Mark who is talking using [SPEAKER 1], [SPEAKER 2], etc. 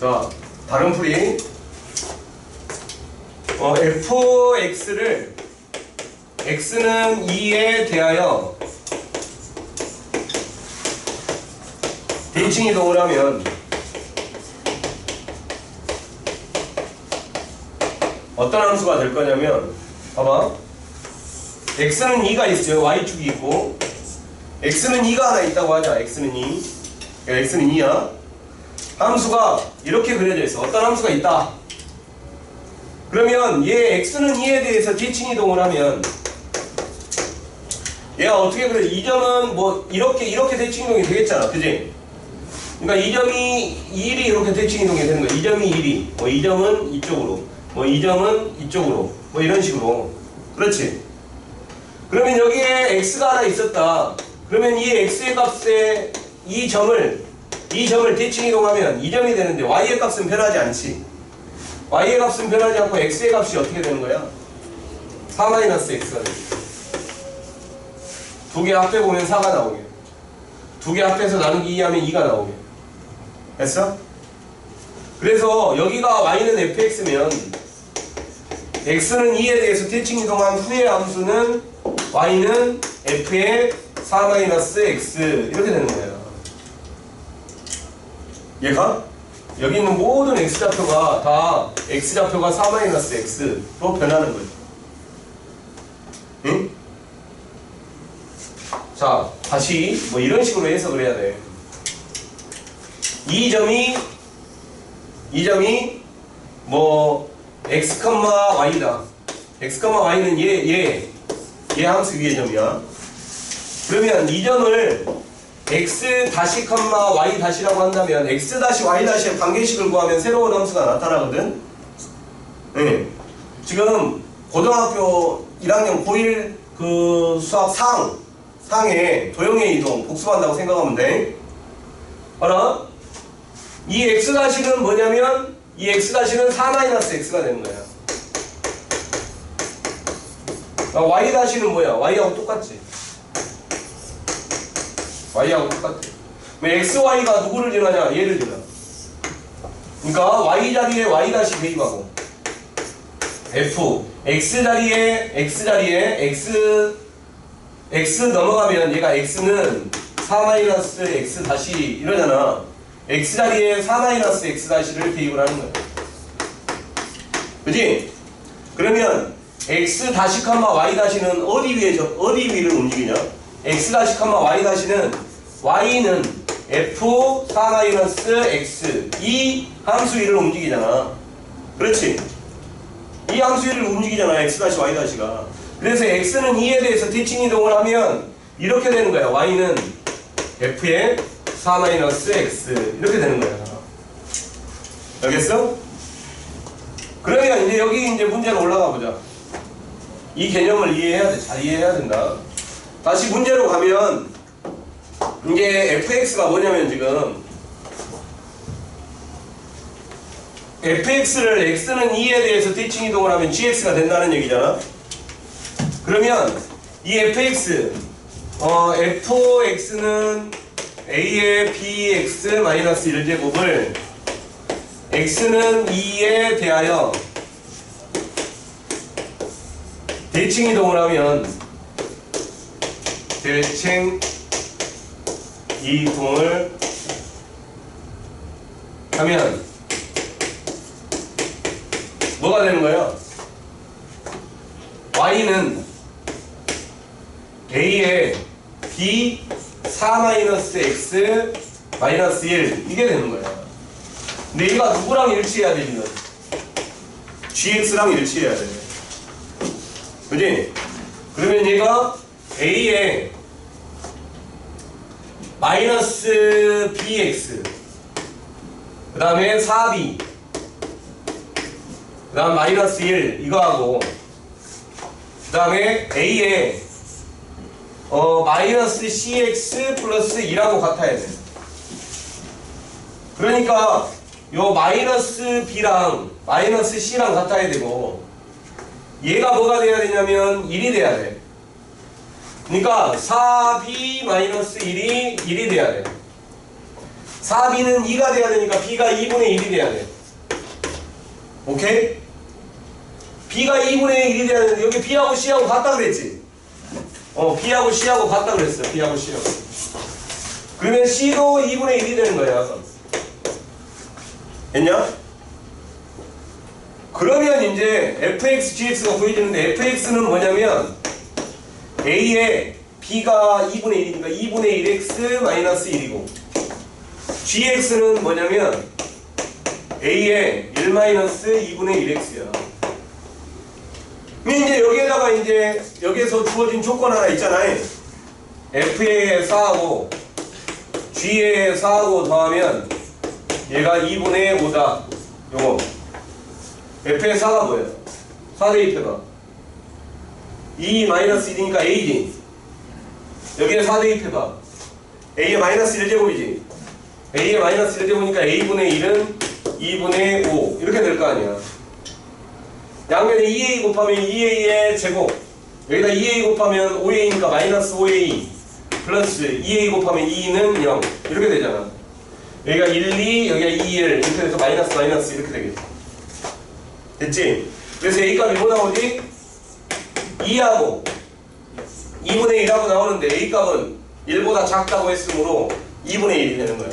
[SPEAKER 1] 자, 다른 풀이. 어, fx를 x는 2에 대하여 대칭 이동을 하면 어떤 함수가 될 거냐면 봐봐. X는 2가 있어요. Y축이 있고. X는 2가 하나 있다고 하자. X는 2 그러니까 x는 2야 함수가 이렇게 그려져 있어. 어떤 함수가 있다? 그러면 얘 x는 2에 대해서 대칭 이동을 하면 얘가 어떻게 그래 이 점은 뭐 이렇게 이렇게 대칭 이동이 되겠잖아. 그지? 그러니까 이 점이 1이 이렇게 대칭 이동이 되는 거야. 이 점이 1이. 뭐이 점은 이쪽으로. 뭐이 점은 이쪽으로. 뭐 이런 식으로. 그렇지? 그러면 여기에 x가 하나 있었다. 그러면 이 x의 값에 이 점을 이 점을 대칭 이동하면 이 점이 되는데 y의 값은 변하지 않지. y의 값은 변하지 않고 x의 값이 어떻게 되는 거야? 4-x가 돼. 두개 합해 보면 4가 나오게. 두 개 합해서 나누기 2 하면 2가 나오게. 됐어? 그래서 여기가 y는 fx면 x는 2에 대해서 대칭 이동한 후의 함수는 y는 f의 4-x 이렇게 되는 거예요 얘가? 여기 있는 모든 x좌표가 다 x좌표가 4-x로 변하는 거죠 응? 자 다시 뭐 이런 식으로 해석을 해야 돼 이 점이 이 점이 뭐 x, y다. x, y는 얘, 얘, 얘 함수 위의 점이야. 그러면 이 점을 x 다시 컴마 y 다시라고 한다면 x 다시 y 다시의 관계식을 구하면 새로운 함수가 나타나거든. 네. 지금 고등학교 1학년 고1 그 수학 상 상에 도형의 이동 복습한다고 생각하면 돼. 알아? 이 x 다시는 뭐냐면 이 x 다시는 4-x가 되는 거야. 아, y 다시는 뭐야? y하고 똑같지. Y하고 똑같아. 왜 x, y가 누구를 지나냐? 얘를 지나. 그러니까 y 자리에 y 다시 대입하고 f x 자리에 x 자리에 x x 넘어가면 얘가 x는 4-x 다시 이러잖아. x 자리에 4-x 다시를 대입을 하는 거야. 그지? 그러면 x 다시 컴마 y 다시는 어디 위에 저 어디 위를 움직이냐? x 다시 컴마 y 다시는 y는 f 4-x 이 함수 위를 움직이잖아. 그렇지? 이 함수 위를 움직이잖아. x 다시 y 다시가. 그래서 x는 2에 대해서 대칭 이동을 하면 이렇게 되는 거야. y는 f의 4-x 이렇게 되는 거야. 알겠어? 그러면 이제 여기 이제 문제로 올라가 보자. 이 개념을 이해해야 돼. 잘 이해해야 된다. 다시 문제로 가면 이게 fx가 뭐냐면 지금 fx를 x는 2에 대해서 대칭 이동을 하면 gx가 된다는 얘기잖아. 그러면 이 fx 어 fx는 a의 bx 마이너스 1제곱을 x는 2에 대하여 대칭 이동을 하면 대칭 이동을 하면 뭐가 되는 거예요? y는 a의 b 4-x 마이너스 1 이게 되는 거야. 근데 얘가 누구랑 일치해야 돼 지금? gx랑 일치해야 돼. 그지? 그러면 얘가 a의 마이너스 bx 그 다음에 4b 그 다음 마이너스 1 이거하고 그 다음에 a의 어, 마이너스 cx 플러스 2라고 같아야 돼. 그러니까 요 마이너스 b랑 마이너스 c랑 같아야 되고 얘가 뭐가 돼야 되냐면 1이 돼야 돼. 그러니까 4b 마이너스 1이 1이 돼야 돼. 4b는 2가 돼야 되니까 b가 2분의 1이 돼야 돼. 오케이? b가 2분의 1이 돼야 되는데 여기 b하고 c하고 같다 그랬지? 어, b하고 c하고 같다 그랬어. b하고 c하고. 그러면 c도 2분의 1이 되는 거야. 됐냐? 그러면 이제 fx, gx가 구해지는데 fx는 뭐냐면 a에 b가 2분의 1이니까 2분의 1x 마이너스 1이고 gx는 뭐냐면 a에 1 마이너스 2분의 1x야. 그럼 이제 여기에다가 이제 여기에서 주어진 조건 하나 있잖아요. f에 4하고 g에 4하고 더하면 얘가 2분의 5다. 요거. f의 4가 뭐예요? 4 대입해봐. 2 마이너스 1이니까 a지. 여기에 4 대입해봐. a의 마이너스 1제곱이지. a의 마이너스 1제곱이니까 a분의 1은 2분의 5. 이렇게 될 거 아니야. 양면에 2a 곱하면 2a의 제곱. 여기다 2a 곱하면 5a니까 마이너스 5a. 플러스 2a 곱하면 2는 0. 이렇게 되잖아. 여기가 1, 2, 여기가 2, 1. 이렇게 돼서 마이너스 마이너스 이렇게 되겠지. 됐지? 그래서 A 값이 뭐 나오지? 2하고 2분의 1하고 나오는데 A 값은 1보다 작다고 했으므로 2분의 1이 되는 거야.